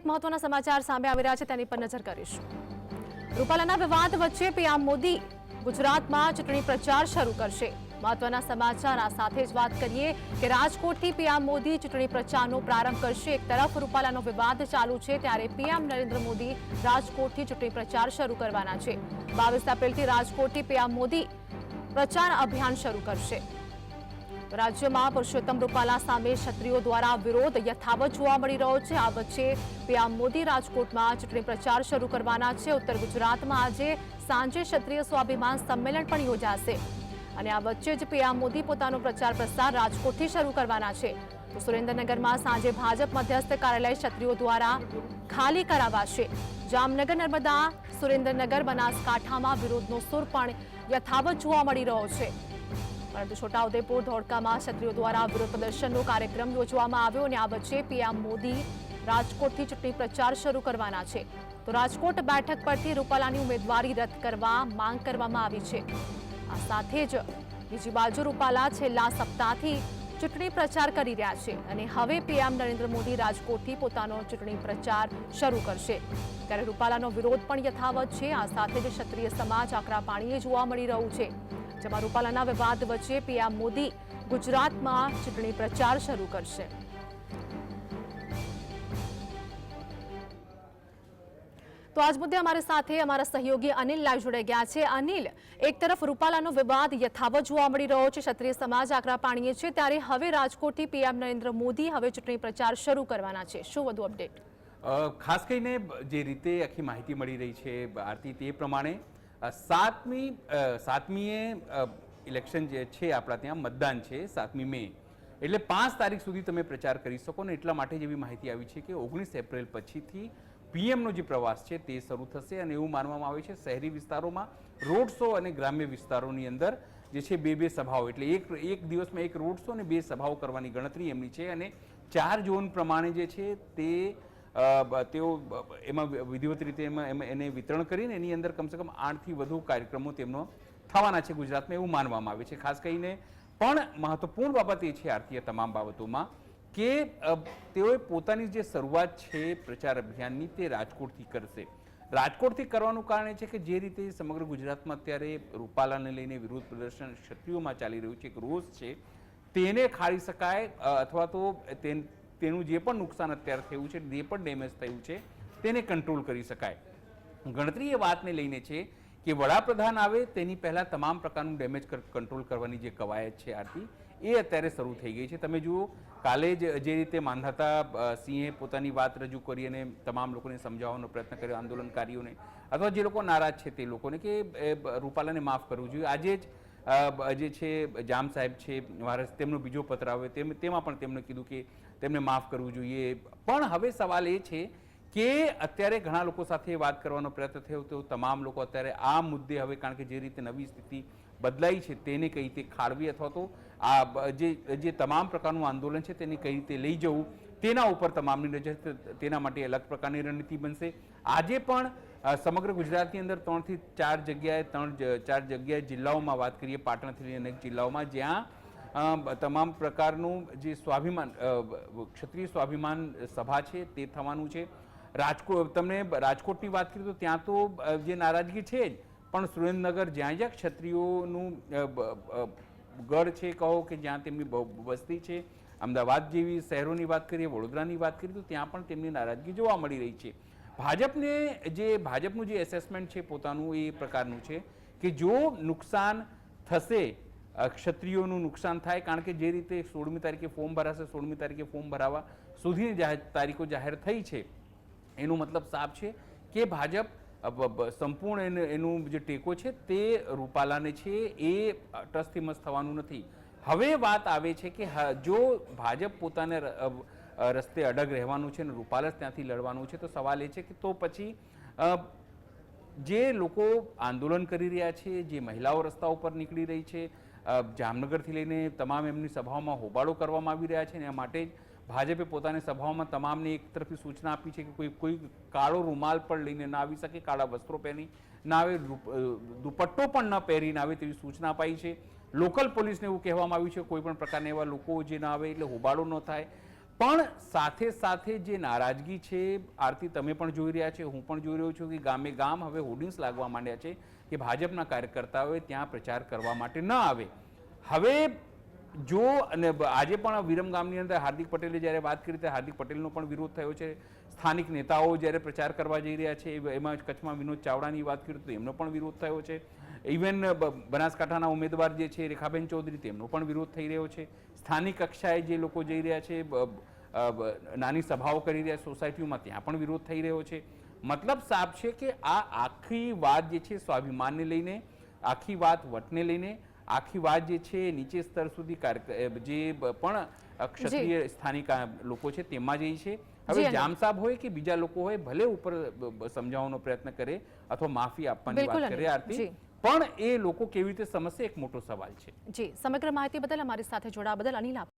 એક મહત્વના સમાચાર સામે આવી રહ્યા છે, તેની પર નજર કરીશું. રૂપાલાના વિવાદ વચ્ચે પીએમ મોદી ગુજરાતમાં ચૂંટણી પ્રચાર શરૂ કરશે. મહત્વના સમાચાર આ સાથે જ વાત કરીએ કે રાજકોટથી પીએમ મોદી ચૂંટણી પ્રચારનો પ્રારંભ કરશે. એક તરફ રૂપાલાનો વિવાદ ચાલુ છે, ત્યારે પીએમ નરેન્દ્ર મોદી રાજકોટથી ચૂંટણી પ્રચાર શરૂ કરવાના છે. બાવીસ એપ્રિલથી રાજકોટથી પીએમ મોદી પ્રચાર અભિયાન શરૂ કરશે. રાજ્યમાં પુરુષોત્તમ રૂપાલા સામે ક્ષત્રિયો દ્વારા વિરોધ યથાવત જોવા મળી રહ્યો છે. આ વચ્ચે પીએમ મોદી રાજકોટમાં ચૂંટણી પ્રચાર શરૂ કરવાના છે. ઉત્તર ગુજરાતમાં આજે સાંજે ક્ષત્રિય સ્વાભિમાન સંમેલન પણ યોજાશે. અને આ વચ્ચે જ પીએમ મોદી પોતાનો પ્રચાર પ્રસાર રાજકોટથી શરૂ કરવાના છે. તો સુરેન્દ્રનગરમાં સાંજે ભાજપ મધ્યસ્થ કાર્યાલય ક્ષત્રિયો દ્વારા ખાલી કરાવાશે. જામનગર, નર્મદા, સુરેન્દ્રનગર, બનાસકાંઠામાં વિરોધનો સુર પણ યથાવત જોવા મળી રહ્યો છે. પરંતુ છોટાઉદેપુર ધોળકામાં ક્ષત્રિયો દ્વારા વિરોધ પ્રદર્શનનો કાર્યક્રમ યોજવામાં આવ્યો અને આ વચ્ચે પીએમ મોદી રાજકોટથી ચૂંટણી પ્રચાર શરૂ કરવાના છે. તો રાજકોટ બેઠક પરથી રૂપાલાની ઉમેદવારી રદ કરવા માંગ કરવામાં આવી છે. આ સાથે જ બીજી બાજુ રૂપાલા છેલ્લા સપ્તાહથી ચૂંટણી પ્રચાર કરી રહ્યા છે અને હવે પીએમ નરેન્દ્ર મોદી રાજકોટથી પોતાનો ચૂંટણી પ્રચાર શરૂ કરશે. ત્યારે રૂપાલાનો વિરોધ પણ યથાવત છે. આ સાથે જ ક્ષત્રિય સમાજ આકરા પાણીએ જોવા મળી રહ્યું છે. જેમાં રૂપાલાના વિવાદ વચ્ચે પીએમ મોદી ગુજરાતમાં ચૂંટણી પ્રચાર શરૂ કરશે. તો આજ મુદ્દે અમારી સાથે અમારા સહયોગી અનિલ લાઈવ જોડાઈ ગયા છે. અનિલ, એક તરફ રૂપાલાનો વિવાદ યથાવત જોવા મળી રહ્યો છે, ક્ષત્રિય સમાજ આકરા પાણીએ છે, ત્યારે હવે રાજકોટથી પીએમ નરેન્દ્ર મોદી હવે ચૂંટણી પ્રચાર શરૂ કરવાના છે. શું વધુ અપડેટ? ખાસ કરીને જે રીતે આખી માહિતી મળી રહી છે, આરતી, તે પ્રમાણે સાતમી સાતમીએ ઇલેક્શન જે છે આપણા ત્યાં, મતદાન છે સાતમી મે. એટલે પાંચ તારીખ સુધી તમે પ્રચાર કરી શકો ને એટલા માટે જેવી માહિતી આવી છે કે ઓગણીસ એપ્રિલ પછીથી પીએમનો જે પ્રવાસ છે તે શરૂ થશે અને એવું માનવામાં આવે છે શહેરી વિસ્તારોમાં રોડ શો અને ગ્રામ્ય વિસ્તારોની અંદર જે છે બે બે સભાઓ. એટલે એક એક દિવસમાં એક રોડ શો અને બે સભાઓ કરવાની ગણતરી એમની છે અને ચાર ઝોન પ્રમાણે જે છે તે તેઓ એમાં વિધિવત રીતે એમાં એમાં એને વિતરણ કરીને એની અંદર કમસે કમ આઠથી વધુ કાર્યક્રમો તેમનો થવાના છે ગુજરાતમાં એવું માનવામાં આવે છે. ખાસ કરીને પણ મહત્વપૂર્ણ બાબત એ છે આરતીય તમામ બાબતોમાં કે તેઓએ પોતાની જે શરૂઆત છે પ્રચાર અભિયાનની તે રાજકોટથી કરશે. રાજકોટથી કરવાનું કારણ એ છે કે જે રીતે સમગ્ર ગુજરાતમાં અત્યારે રૂપાલાને લઈને વિરોધ પ્રદર્શન ક્ષત્રિયોમાં ચાલી રહ્યું છે, એક રોષ છે, તેને ખાળી શકાય અથવા તો તેન- જે પણ નુકસાન અત્યારે થયું છે, જે પણ ડેમેજ થયું છે, તેને કંટ્રોલ કરી શકાય. ગણતરી એ વાતને લઈને છે કે વડાપ્રધાન આવે તેની પહેલાં તમામ પ્રકારનું ડેમેજ કંટ્રોલ કરવાની જે કવાયત છે આરતી, એ અત્યારે શરૂ થઈ ગઈ છે. તમે જુઓ, કાલે જ જે રીતે માંધાતા સિંહે પોતાની વાત રજૂ કરી અને તમામ લોકોને સમજાવવાનો પ્રયત્ન કર્યો, આંદોલનકારીઓને, અથવા જે લોકો નારાજ છે તે લોકોને કે રૂપાલાને માફ કરવું જોઈએ. આજે જ જે છે, જામ સાહેબ છે મહારાજ તેમનો બીજો પત્ર આવ્યો, તેમ, તેમાં પણ તેમણે કીધું કે તેમને માફ કરવું જોઈએ. પણ હવે સવાલ એ છે કે અત્યારે ઘણા લોકો સાથે વાત કરવાનો પ્રયત્ન થયો તો તમામ લોકો અત્યારે આ મુદ્દે હવે કારણ કે જે રીતે નવી સ્થિતિ બદલાઈ છે તેને કઈ રીતે ખાળવી અથવા તો આ જે જે તમામ પ્રકારનું આંદોલન છે તેને કઈ રીતે લઈ જવું, તેના ઉપર તમામની નજર, તેના માટે અલગ પ્રકારની રણનીતિ બનશે. આજે પણ સમગ્ર ગુજરાતની અંદર ત્રણથી ચાર જગ્યાએ, ત્રણ ચાર જગ્યાએ જિલ્લાઓમાં વાત કરીએ, પાટણથી લઈને અનેક જિલ્લાઓમાં, જ્યાં તમામ પ્રકારનું જે સ્વાભિમાન ક્ષત્રિય સ્વાભિમાન સભા છે તે થવાનું છે. રાજકોટ તમને રાજકોટની વાત કરીએ તો ત્યાં તો જે નારાજગી છે જ, પણ સુરેન્દ્રનગર જ્યાં જ્યાં ક્ષત્રિયોનું ગઢ છે કહો કે જ્યાં તેમની વસ્તી છે, અમદાવાદ જેવી શહેરોની વાત કરીએ, વડોદરાની વાત કરીએ તો ત્યાં પણ તેમની નારાજગી જોવા મળી રહી છે. ભાજપને જે ભાજપનું જે એસેસમેન્ટ છે પોતાનું એ પ્રકારનું છે કે જો નુકસાન થશે ક્ષત્રિયોનું નુકસાન થાય, કારણ કે જે રીતે સોળમી તારીખે ફોર્મ ભરાશે, સોળમી તારીખે ફોર્મ ભરાવા સુધીની જાહેર, તારીખો જાહેર થઈ છે, એનો મતલબ સાફ છે કે ભાજપ સંપૂર્ણ એનું જે ટેકો છે તે રૂપાલાને છે એ ટસથી મસ થવાનું નથી. હવે વાત આવે છે કે જો ભાજપ પોતાને રસ્તે અડગ રહેવાનું છે અને રૂપાલસ ત્યાંથી લડવાનું છે, તો સવાલ એ છે કે તો પછી જે લોકો આંદોલન કરી રહ્યા છે, જે મહિલાઓ રસ્તા ઉપર નીકળી રહી છે જામનગરથી લઈને તમામ એમની સભાઓમાં હોબાળો કરવામાં આવી રહ્યા છે અને એ માટે જ ભાજપે પોતાની સભાઓમાં તમામને એક તરફી સૂચના આપી છે કે કોઈ કોઈ કાળો રૂમાલ પણ લઈને ના આવી શકે, કાળા વસ્ત્રો પહેરી ના આવે દુપટ્ટો પણ ન પહેરીને આવે તેવી સૂચના અપાઈ છે. લોકલ પોલીસને એવું કહેવામાં આવ્યું છે, કોઈ પણ પ્રકારના એવા લોકો જે ના આવે એટલે હોબાળો ન થાય. પણ સાથે સાથે જે નારાજગી છે, આરતી તમે પણ જોઈ રહ્યા છે, હું પણ જોઈ રહ્યો છું કે ગામે ગામ હવે હોર્ડિંગ્સ લાગવા માંડ્યા છે કે ભાજપના કાર્યકર્તાઓએ ત્યાં પ્રચાર કરવા માટે ન આવે. હવે જો અને આજે પણ વિરમ ગામની અંદર હાર્દિક પટેલે જ્યારે વાત કરી ત્યારે હાર્દિક પટેલનો પણ વિરોધ થયો છે. સ્થાનિક નેતાઓ જ્યારે પ્રચાર કરવા જઈ રહ્યા છે એમાં કચ્છમાં વિનોદ ચાવડાની વાત કરી તો એમનો પણ વિરોધ થયો છે. ઇવન બનાસકાંઠાના ઉમેદવાર જે છે રેખાબેન ચૌધરી તેમનો પણ વિરોધ થઈ રહ્યો છે. સ્થાનિક કક્ષાએ જે લોકો જઈ રહ્યા છે નાની સભાઓ કરી રહ્યા સોસાયટીઓમાં ત્યાં પણ વિરોધ થઈ રહ્યો છે. મતલબ સાફ છે કે આ આખી વાત જે છે સ્વાભિમાનને લઈને આખી વાત વટને લઈને આખી વાત જે છે નીચે સ્તર સુધી કાર્ય- જે પણ ક્ષત્રિય સ્થાનિક લોકો છે તેમાં જઈ છે. હવે જામ સાહેબ હોય કે બીજા લોકો હોય ભલે ઉપર સમજાવવાનો પ્રયત્ન કરે અથવા માફી આપવાની વાત કરે. આરતી. પણ એ લોકો કેવી રીતે સમજશે એક મોટો સવાલ છે. જી, સમગ્ર માહિતી બદલ અમારી સાથે જોડાવા બદલ અનિલ